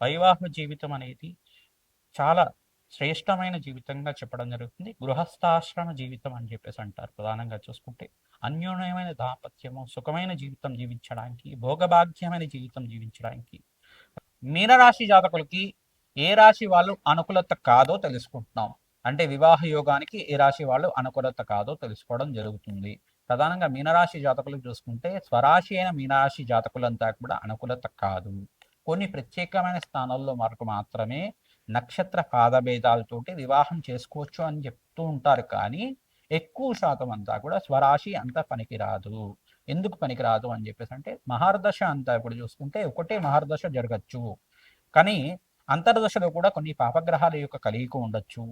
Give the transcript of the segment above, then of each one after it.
వైవాహ జీవితం అనేది చాలా శ్రేష్టమైన జీవితంగా చెప్పడం జరుగుతుంది. గృహస్థాశ్రమ జీవితం అని చెప్పేసి అంటారు. ప్రధానంగా చూసుకుంటే అన్యోన్యమైన దాంపత్యము సుఖమైన జీవితం జీవించడానికి భోగభాగ్యమైన జీవితం జీవించడానికి మీనరాశి జాతకులకి ఏ రాశి వాళ్ళు అనుకూలత కాదో తెలుసుకుంటున్నాం. అంటే వివాహ యోగానికి ఏ రాశి వాళ్ళు అనుకూలత కాదో తెలుసుకోవడం జరుగుతుంది. ప్రధానంగా మీనరాశి జాతకులు చూసుకుంటే స్వరాశి అయిన మీనరాశి జాతకులంతా కూడా అనుకూలత కాదు. కొన్ని ప్రత్యేకమైన స్థానాల్లో మనకు మాత్రమే నక్షత్ర పాదభేదాలతోటి వివాహం చేసుకోవచ్చు అని చెప్తూ ఉంటారు. కానీ ఎక్కువ శాతం అంతా కూడా స్వరాశి అంత పనికిరాదు. ఎందుకు పనికిరాదు అని చెప్పేసి అంటే మహర్దశ అంతా ఇప్పుడు చూసుకుంటే ఒకటే మహర్దశ జరగచ్చు. కానీ అంతర్దశలో కూడా కొన్ని పాపగ్రహాల యొక్క కలియిక ఉండొచ్చు.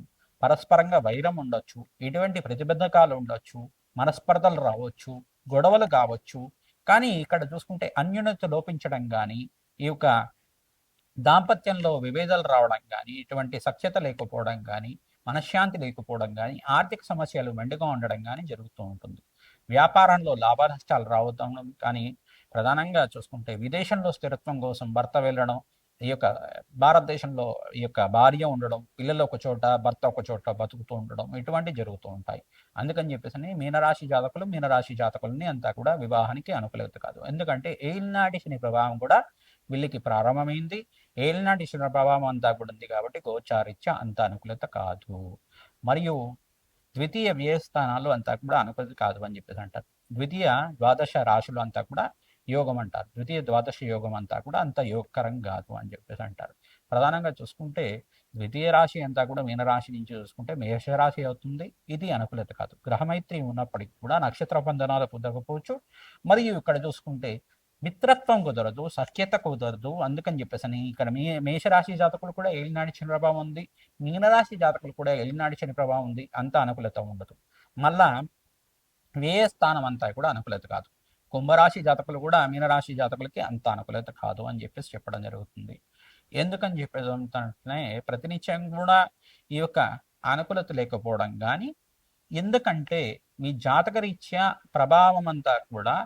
పరస్పరంగా వైరం ఉండొచ్చు. ఎటువంటి ప్రతిబంధకాలు ఉండొచ్చు. మనస్పర్ధలు రావచ్చు. గొడవలు కావచ్చు. కానీ ఇక్కడ చూసుకుంటే అన్యునత లోపించడం కానీ ఈ యొక్క దాంపత్యంలో విభేదాలు రావడం కానీ ఇటువంటి సఖ్యత లేకపోవడం కానీ మనశ్శాంతి లేకపోవడం కానీ ఆర్థిక సమస్యలు మెండుగా ఉండడం కానీ జరుగుతూ ఉంటుంది. వ్యాపారంలో లాభ నష్టాలు రావడం కానీ ప్రధానంగా చూసుకుంటే విదేశంలో స్థిరత్వం కోసం భర్త వెళ్ళడం ఈ యొక్క భారతదేశంలో ఈ యొక్క భార్య ఉండడం పిల్లలు ఒక చోట భర్త ఒక చోట బతుకుతూ ఉండడం ఇటువంటి జరుగుతూ ఉంటాయి. అందుకని చెప్పేసి మీనరాశి జాతకులు మీనరాశి జాతకులని అంతా కూడా వివాహానికి అనుకూలత కాదు. ఎందుకంటే ఏలినాటి శని ప్రభావం కూడా వీళ్ళకి ప్రారంభమైంది. ఏలినాటి శని ప్రభావం అంతా కూడా ఉంది కాబట్టి గోచారిత్య అంత అనుకూలత కాదు. మరియు ద్వితీయ వ్యయ స్థానాలు అంతా కూడా అనుకూలత కాదు అని చెప్పేసి అంటారు. ద్వితీయ ద్వాదశ రాశులు అంతా కూడా యోగం అంటారు. ద్వితీయ ద్వాదశ యోగం అంతా కూడా అంత యోగకరం కాదు అని చెప్పేసి అంటారు. ప్రధానంగా చూసుకుంటే ద్వితీయ రాశి అంతా కూడా మీనరాశి నుంచి చూసుకుంటే మేషరాశి అవుతుంది. ఇది అనుకూలత కాదు. గ్రహమైత్రి ఉన్నప్పటికీ కూడా నక్షత్ర బంధనాలు పొందకపోవచ్చు. మరియు ఇక్కడ చూసుకుంటే మిత్రత్వం కుదరదు సఖ్యత కుదరదు. అందుకని చెప్పేసి ఇక్కడ మీ మేషరాశి జాతకులు కూడా ఏలినాడి శని ప్రభావం ఉంది. మీనరాశి జాతకులు కూడా ఏలినాడి శని ప్రభావం ఉంది. అంత అనుకూలత ఉండదు. మళ్ళా వ్యయ స్థానం అంతా కూడా అనుకూలత కాదు. కుంభరాశి జాతకులు కూడా మీనరాశి జాతకులకి అంత అనుకూలత కాదు అని చెప్పేసి చెప్పడం జరుగుతుంది. ఎందుకని చెప్పేది అంటే ప్రతినిత్యం కూడా ఈ యొక్క అనుకూలత లేకపోవడం కానీ ఎందుకంటే మీ జాతకరీత్యా ప్రభావం అంతా కూడా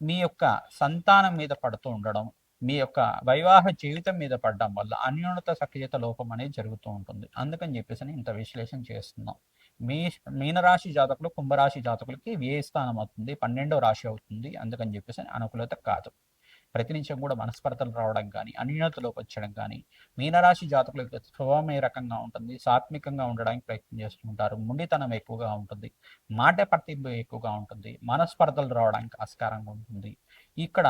మీ యొక్క సంతానం మీద పడుతూ ఉండడం మీ యొక్క వైవాహ జీవితం మీద పడడం వల్ల అన్యోన్యత సక్రియత లోపం అనేది జరుగుతూ ఉంటుంది. అందుకని చెప్పేసి ఇంత విశ్లేషణ చేస్తున్నాం. మీ మీనరాశి జాతకులు కుంభరాశి జాతకులకి ఏ స్థానం అవుతుంది? పన్నెండో రాశి అవుతుంది. అందుకని చెప్పేసి అనుకూలత కాదు. ప్రతి నిమిషం కూడా మనస్పర్ధలు రావడం కానీ అన్యోన్యతలోకి వచ్చడం కానీ మీనరాశి జాతకులకు స్వభావం ఏ రకంగా ఉంటుంది సాత్వికంగా ఉండడానికి ప్రయత్నం చేస్తుంటారు ముండితనం ఎక్కువగా ఉంటుంది మాట పట్టింపు ఎక్కువగా ఉంటుంది మనస్పర్ధలు రావడానికి ఆస్కారంగా ఉంటుంది. ఇక్కడ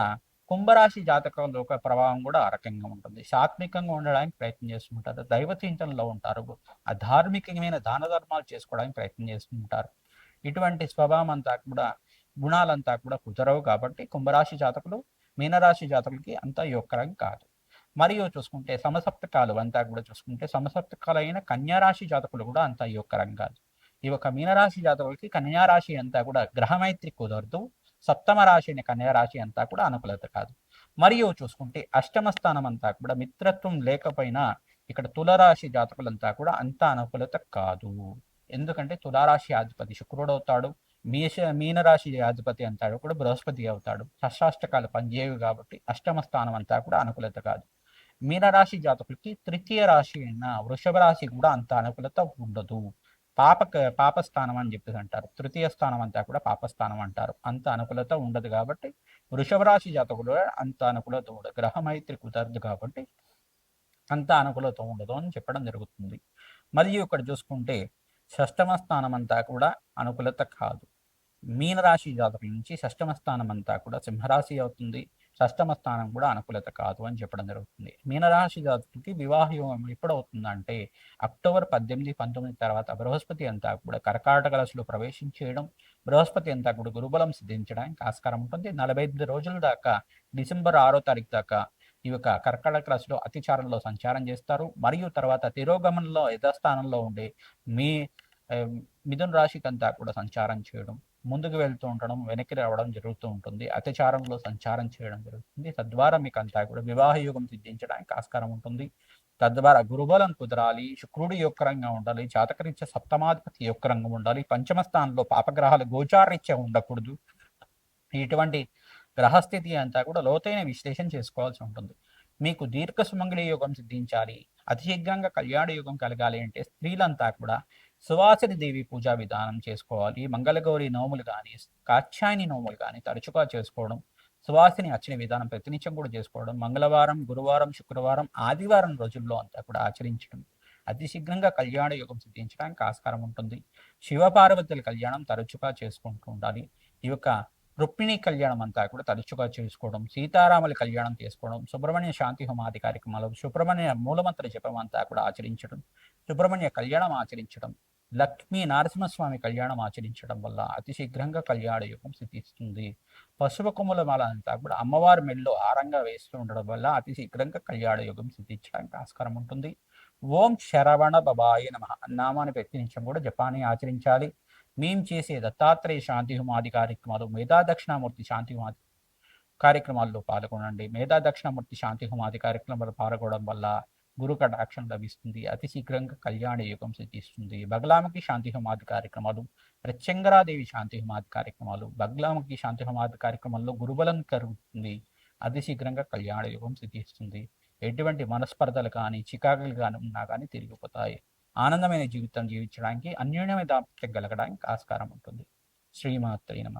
కుంభరాశి జాతకంలో ఒక ప్రభావం కూడా ఆ రకంగా ఉంటుంది. సాత్వికంగా ఉండడానికి ప్రయత్నం చేస్తుంటారు దైవ చింతనలో ఉంటారు అధార్మికమైన దాన ధర్మాలు చేసుకోవడానికి ప్రయత్నం చేస్తుంటారు. ఇటువంటి స్వభావం అంతా కూడా గుణాలంతా కూడా కుదరవు కాబట్టి కుంభరాశి జాతకులు మీనరాశి జాతకులకి అంత యోగకరం కాదు. మరియు చూసుకుంటే సమసప్తకాలు అంతా కూడా చూసుకుంటే సమసప్తకాలైన కన్యారాశి జాతకులు కూడా అంత యోగకరం కాదు. ఈ యొక్క మీనరాశి జాతకులకి కన్యారాశి అంతా కూడా గ్రహమైత్రి కుదరదు. సప్తమ రాశి అనే కన్యారాశి అంతా కూడా అనుకూలత కాదు. మరియు చూసుకుంటే అష్టమ స్థానం అంతా కూడా మిత్రత్వం లేకపోయినా ఇక్కడ తులరాశి జాతకులంతా కూడా అంత అనుకూలత కాదు. ఎందుకంటే తులారాశి అధిపతి శుక్రుడు అవుతాడు మేష మీనరాశి అధిపతి అంతాడు కూడా బృహస్పతి అవుతాడు. షష్టాష్టకాలు పనిచేయవు కాబట్టి అష్టమ స్థానం అంతా కూడా అనుకూలత కాదు. మీనరాశి జాతకులకి తృతీయ రాశి అయిన వృషభ రాశి కూడా అంత అనుకూలత ఉండదు. పాప పాపస్థానం అని చెప్పేసి అంటారు. తృతీయ స్థానం అంతా కూడా పాపస్థానం అంటారు. అంత అనుకూలత ఉండదు కాబట్టి వృషభ రాశి జాతకులు అంత అనుకూలత ఉండదు. గ్రహమైత్రి కుదరదు కాబట్టి అంత అనుకూలత ఉండదు అని చెప్పడం జరుగుతుంది. మరియు ఇక్కడ చూసుకుంటే షష్టమ స్థానం అంతా కూడా అనుకూలత కాదు. మీనరాశి జాతకుల నుంచి షష్టమ స్థానం అంతా కూడా సింహరాశి అవుతుంది. షష్టమ స్థానం కూడా అనుకూలత కాదు అని చెప్పడం జరుగుతుంది. మీనరాశి జాతకులకి వివాహ యోగం ఎప్పుడు అవుతుందంటే అక్టోబర్ పద్దెనిమిది పంతొమ్మిది తర్వాత బృహస్పతి అంతా కూడా కర్కాటక రాశిలో ప్రవేశించేయడం బృహస్పతి అంతా కూడా గురుబలం సిద్ధించడానికి ఆస్కారం ఉంటుంది. నలభై ఐదు రోజుల దాకా డిసెంబర్ ఆరో తారీఖు దాకా ఈ యొక్క కర్కాటక రాశిలో అతిచారంలో సంచారం చేస్తారు. మరియు తర్వాత తిరోగమనంలో యథాస్థానంలో ఉండే మీ మిథున రాశికి అంతా కూడా సంచారం చేయడం ముందుకు వెళ్తూ ఉండడం వెనక్కి రావడం జరుగుతూ ఉంటుంది. అతిచారంలో సంచారం చేయడం జరుగుతుంది. తద్వారా మీకు అంతా కూడా వివాహ యోగం సిద్ధించడానికి ఆస్కారం ఉంటుంది. తద్వారా గురుబలం కుదరాలి శుక్రుడు యొక్కరంగా ఉండాలి జాతకరీత్య సప్తమాధిపతి యొక్కరంగా ఉండాలి పంచమ స్థానంలో పాపగ్రహాలు గోచారీత్య ఉండకూడదు. ఇటువంటి గ్రహస్థితి అంతా కూడా లోతైన విశ్లేషణ చేసుకోవాల్సి ఉంటుంది. మీకు దీర్ఘ సుమంగళి యోగం సిద్ధించాలి. అతి శీఘ్రంగా కళ్యాణ యోగం కలగాలి అంటే స్త్రీలంతా కూడా సువాసిని దేవి పూజా విధానం చేసుకోవాలి మంగళగౌరి నోములు కానీ కాచ్యాయని నోములు కానీ తరచుగా చేసుకోవడం సువాసిని అర్చన విధానం ప్రతినిత్యం కూడా చేసుకోవడం మంగళవారం గురువారం శుక్రవారం ఆదివారం రోజుల్లో అంతా కూడా ఆచరించడం అతి శీఘ్రంగా కళ్యాణ యోగం సిద్ధించడానికి ఆస్కారం ఉంటుంది. శివపార్వతుల కళ్యాణం తరచుగా చేసుకుంటూ ఉండాలి. ఈ యొక్క రుక్మిణి కళ్యాణం అంతా కూడా తరచుగా చేసుకోవడం సీతారాముల కళ్యాణం చేసుకోవడం సుబ్రహ్మణ్య శాంతి హోమాది కార్యక్రమాలు సుబ్రహ్మణ్య మూలమంత్ర జపం అంతా కూడా ఆచరించడం సుబ్రహ్మణ్య కళ్యాణం ఆచరించడం లక్ష్మీ నరసింహస్వామి కళ్యాణం ఆచరించడం వల్ల అతి శీఘ్రంగా కళ్యాణ యుగం సిద్ధిస్తుంది. పసుపు కొమ్ముల మాల అంతా కూడా అమ్మవారి మెల్లో ఆరంగా వేస్తూ ఉండడం వల్ల అతి శీఘ్రంగా కళ్యాణ యుగం సిద్ధించడానికి ఆస్కారం ఉంటుంది. ఓం శరవణ బబాయి నమ నామాన్ని ప్రయత్నించడం కూడా జపాన్ని ఆచరించాలి. మేము చేసే దత్తాత్రేయ శాంతి హుమాది కార్యక్రమాలు మేధా దక్షిణామూర్తి శాంతి హుమాది కార్యక్రమాల్లో పాల్గొనండి. మేధా దక్షిణామూర్తి శాంతి హుమాది కార్యక్రమాలు పాల్గొనడం వల్ల గురు కటాక్షం లభిస్తుంది. అతి శీఘ్రంగా కళ్యాణ యుగం సిద్ధిస్తుంది. బగ్లామకి శాంతి హోమాది కార్యక్రమాలు ప్రత్యంగరాదేవి శాంతి హోమాది కార్యక్రమాలు బగ్లామకి శాంతి హోమాది కార్యక్రమంలో గురుబలం కరుగుతుంది అతి శీఘ్రంగా కళ్యాణ యుగం సిద్ధిస్తుంది. ఎటువంటి మనస్పర్ధలు కానీ చికాకులు కానీ ఉన్నా కానీ తిరిగిపోతాయి. ఆనందమైన జీవితం జీవించడానికి అన్యోన్యమైన దాంపత్యం కలగడానికి ఆస్కారం ఉంటుంది. శ్రీమాత్రి నమ.